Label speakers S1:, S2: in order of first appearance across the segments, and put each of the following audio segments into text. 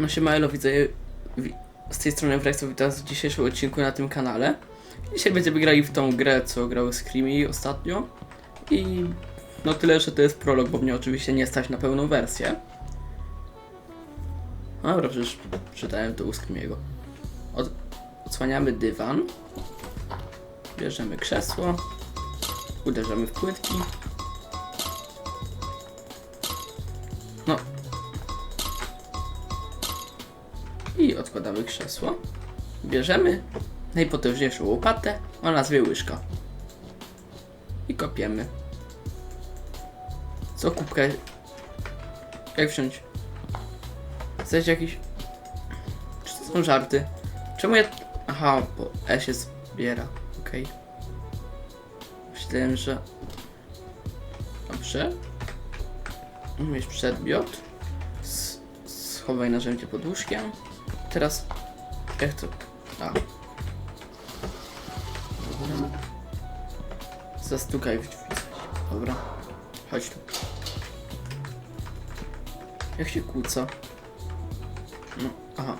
S1: No się Maelo widzę wi- z tej strony Wrexo witam w dzisiejszym odcinku na tym kanale. Dzisiaj będziemy grali w tą grę, co grały Screamy ostatnio. I no tyle, że to jest prolog, bo mnie oczywiście nie stać na pełną wersję. Dobra, przecież czytałem to u Screamiego. Od, odsłaniamy dywan. Bierzemy krzesło. Uderzamy w płytki. Odkładamy krzesło. Bierzemy najpotężniejszą łopatę o nazwie łyżka. I kopiemy. Co kubkę? Jak wziąć? Chcesz jakiś... Czy to są żarty? Czemu ja... Aha, bo E się zbiera. Okej. Myślałem, że... Dobrze. Mieć przedmiot. Schowaj narzędzie pod łóżkiem. Teraz. Jak to? A. Dobra. Zastukaj w drzwi. Dobra. Chodź tu. Jak się kłóca? No, aha.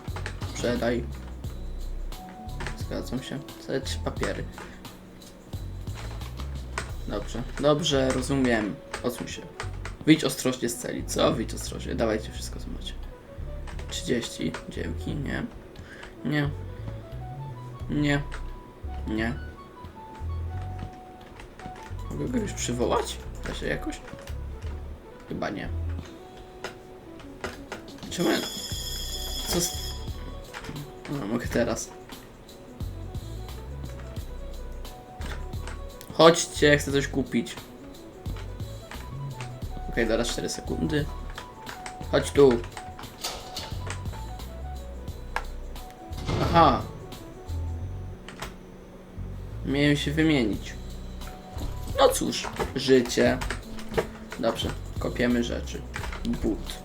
S1: Przedaj. Zgadzam się. Całe trzy papiery. Dobrze. Dobrze, rozumiem. Odsuń się. Wyjdź ostrożnie z celi. Co? Wyjdź ostrożnie. Dawajcie wszystko, co macie. 30, dzięki, nie. Nie. Nie. Nie. Mogę go już przywołać? Da się jakoś? Chyba nie. Czemu. Co z... No, mogę teraz. Chodźcie, chcę coś kupić. Okej, teraz 4 sekundy. Chodź tu. Aha. Miałem się wymienić. No cóż, życie. Dobrze, kopiemy rzeczy. But.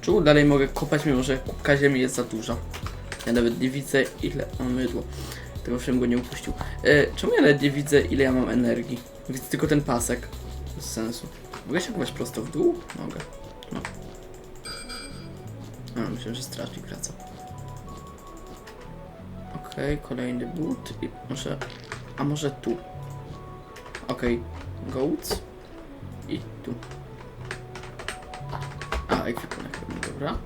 S1: Czemu dalej mogę kopać, mimo że kubka ziemi jest za duża? Ja nawet nie widzę ile mam mydło. Tego film go nie upuścił. E, czemu ja nawet nie widzę ile ja mam energii? Widzę tylko ten pasek. Bez sensu. Mogę się kopać prosto w dół? Mogę. No. A, myślę, że strażnik wraca. Okej, kolejny but i może... A może tu? Okej, goats i tu. A, ekwipunek dobra.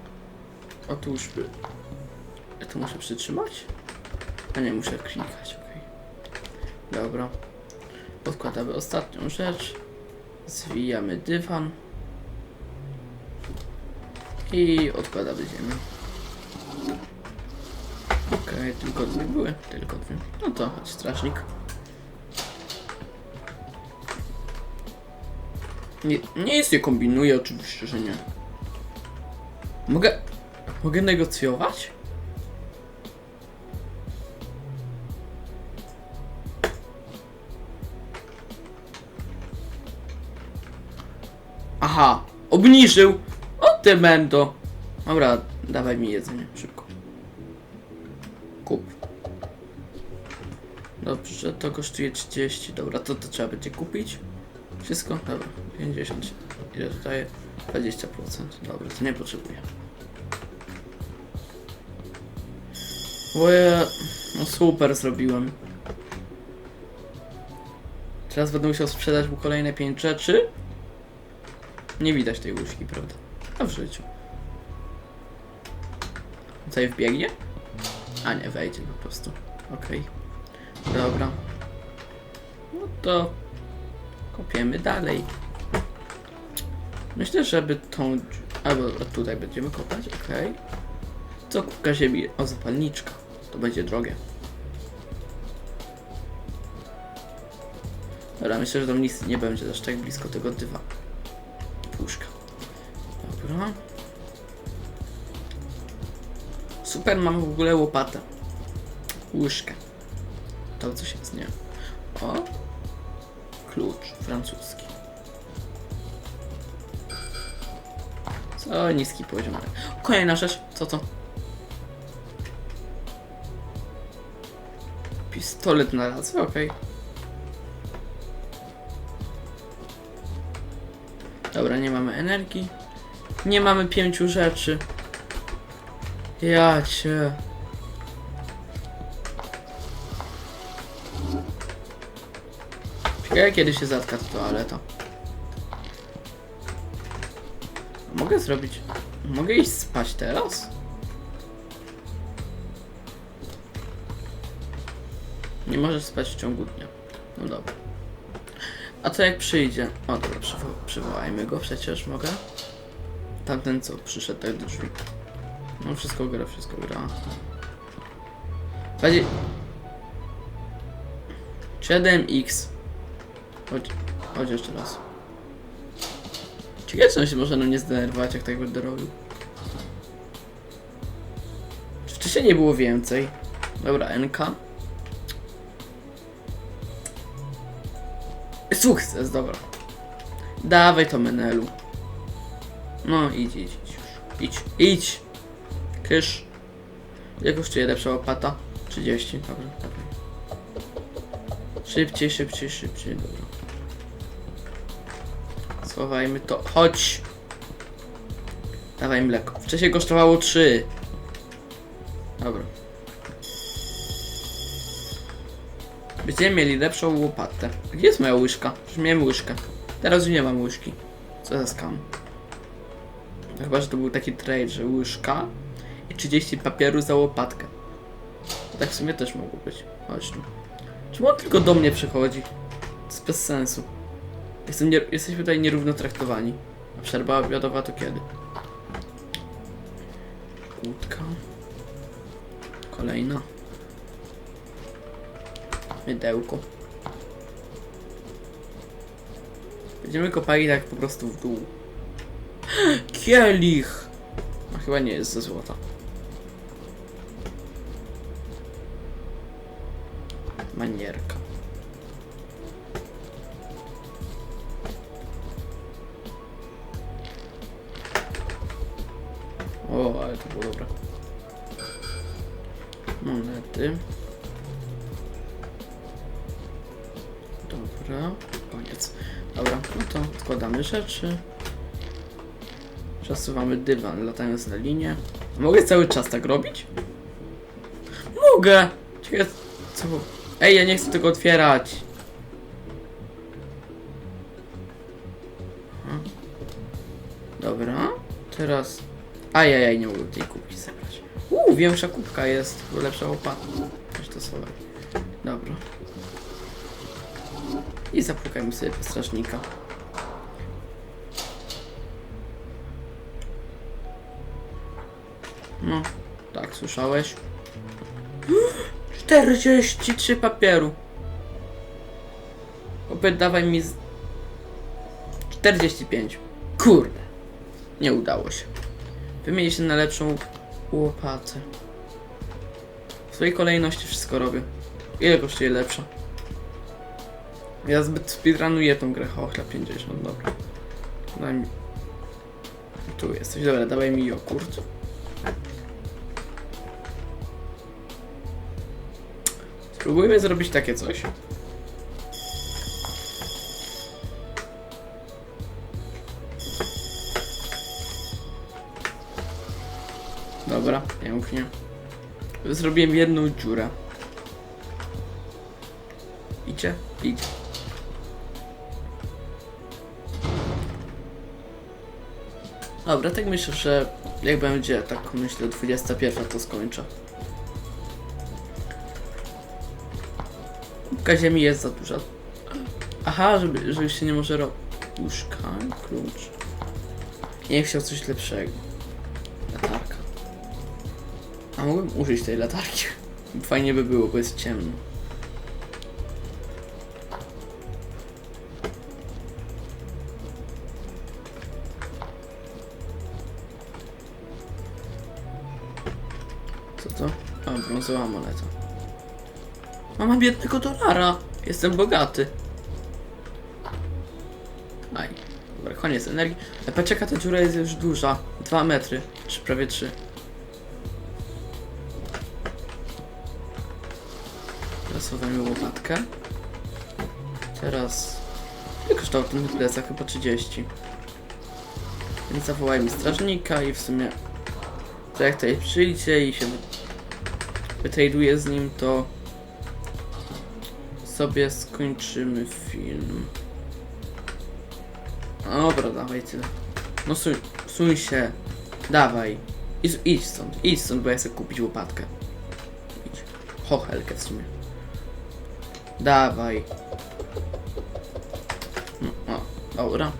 S1: Otóż... Ja tu muszę przytrzymać? A nie, muszę klikać, okej. Dobra. Podkładamy ostatnią rzecz. Zwijamy dywan. I odkładamy ziemię. Okej, tylko dwie były. Tylko dwie. No to chodź, strażnik. Nie, nie jest, nie kombinuję, oczywiście, że nie. Mogę... Mogę negocjować? Aha, obniżył. Ty mendo. Dobra, dawaj mi jedzenie, szybko. Kup. Dobrze, to kosztuje 30. Dobra, to, to trzeba będzie kupić. Wszystko? Dobra, 50. Ile tutaj? 20%. Dobra, to nie potrzebuję. Łoje, no super zrobiłem. Teraz będę musiał sprzedać mu kolejne 5 rzeczy. Nie widać tej łyżki, prawda? A w życiu. Tutaj wbiegnie? A nie, wejdzie po prostu. Okej. Dobra. No to kopiemy dalej. Myślę, żeby tą... Albo tutaj będziemy kopać, okej. Co kubka ziemi? O, zapalniczka. To będzie drogie. Dobra, myślę, że tam nic nie będzie aż tak blisko tego dywa. Dobra. Super, mam w ogóle łopatę. Łyżkę. To coś jest, nie? O. Klucz francuski. Co niski poziom. Kolejna rzecz. Co to? Pistolet na raz, okej. Dobra, nie mamy energii. Nie mamy pięciu rzeczy. Ja cię. Ciekawe kiedy się zatka ta toaleta. Mogę zrobić... Mogę iść spać teraz? Nie możesz spać w ciągu dnia. No dobra. A co jak przyjdzie? O dobra, przywo przywołajmy go przecież, mogę? Tamten co przyszedł tak do drzwi. No wszystko gra, wszystko gra. Będzie... 7x. Chodź, chodź jeszcze raz. Ciekawe, czy on się może nie zdenerwować, jak tak będę robił. Czy wcześniej nie było więcej? Dobra, NK. Sukces, dobra. Dawaj to menelu. No idź, idź, idź już. Idź, idź. Kysz. Jak kosztuje lepsza łopata? 30, dobra, dobra. Szybciej, szybciej, szybciej, dobra. Schowajmy to. Chodź! Dawaj mleko. Wcześniej kosztowało 3. Dobra. Będziemy mieli lepszą łopatę. Gdzie jest moja łyżka? Już miałem łyżkę. Teraz nie mam łyżki. Co za skam. No Chyba, że to był taki trade, że łyżka i 30 papieru za łopatkę. Tak w sumie też mogło być. Chodź tu. Czemu on tylko do mnie przychodzi? To jest bez sensu. Jestem nie, jesteśmy tutaj nierówno traktowani. A przerwa obiadowa to kiedy? Kłódka. Kolejna. Mydełko. Będziemy kopali tak po prostu w dół. Kielich! A chyba nie jest ze złota. Manierka. O, ale to było dobre. Monety. Dobra, koniec. Dobra, no to odkładamy rzeczy. Przesuwamy dywan, latając na linię. Mogę cały czas tak robić? Mogę! Ciekawe, co... Ej, ja nie chcę tego otwierać! Dobra, teraz... Ajajaj, nie mogę tej kubki zebrać. Uuu, większa kubka jest, lepsza łopata. Weź to sobie. Dobra. I zapukajmy sobie strażnika. No, tak, słyszałeś? 43 papieru. Opet dawaj mi z... 45. Kurde. Nie udało się. Wymienię się na lepszą łopatę. W swojej kolejności wszystko robię. Ile kosztuje lepsza? Ja zbyt speedrunuję tą grę. Ochla 50, dobra. Daj mi... Tu jesteś, dobra, dawaj mi jogurt. Spróbujmy zrobić takie coś. Dobra, pięknie. Zrobiłem jedną dziurę. Idzie? Idzie. Dobra, tak myślę, że jak będzie, tak myślę, 21 to skończę. Kubka ziemi jest za duża. Aha, żeby, żeby się nie może robić. Łóżka, klucz. Nie chciał coś lepszego. Latarka. A mogłem użyć tej latarki. Fajnie by było, bo jest ciemno. Co to? A, brązowa moneta. Mama biednego dolara. Jestem bogaty. Aj. Dobra, koniec energii. Ale patrz jaka ta dziura jest już duża. 2 metry. Czy prawie 3. Teraz chowamy łopatkę. Teraz... Ile kosztował ten plecak? Chyba 30. Więc zawołaj mi strażnika i w sumie to jak tutaj przyjdzie i się wy- wytraduje z nim, to sobie skończymy film. Dobra, dawaj tyle. No suń, suń się. Dawaj. Idź, idź stąd, idź stąd, bo ja chcę kupić łopatkę. Idź. Chochelkę w sumie. Dawaj. No, o, dobra.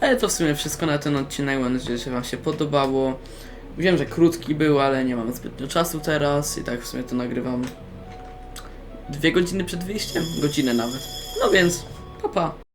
S1: Ale to w sumie wszystko na ten odcinek. Mam nadzieję, że Wam się podobało. Wiem, że krótki był, ale nie mam zbytnio czasu teraz i tak w sumie to nagrywam dwie godziny przed wyjściem. Godzinę nawet. No więc, pa pa.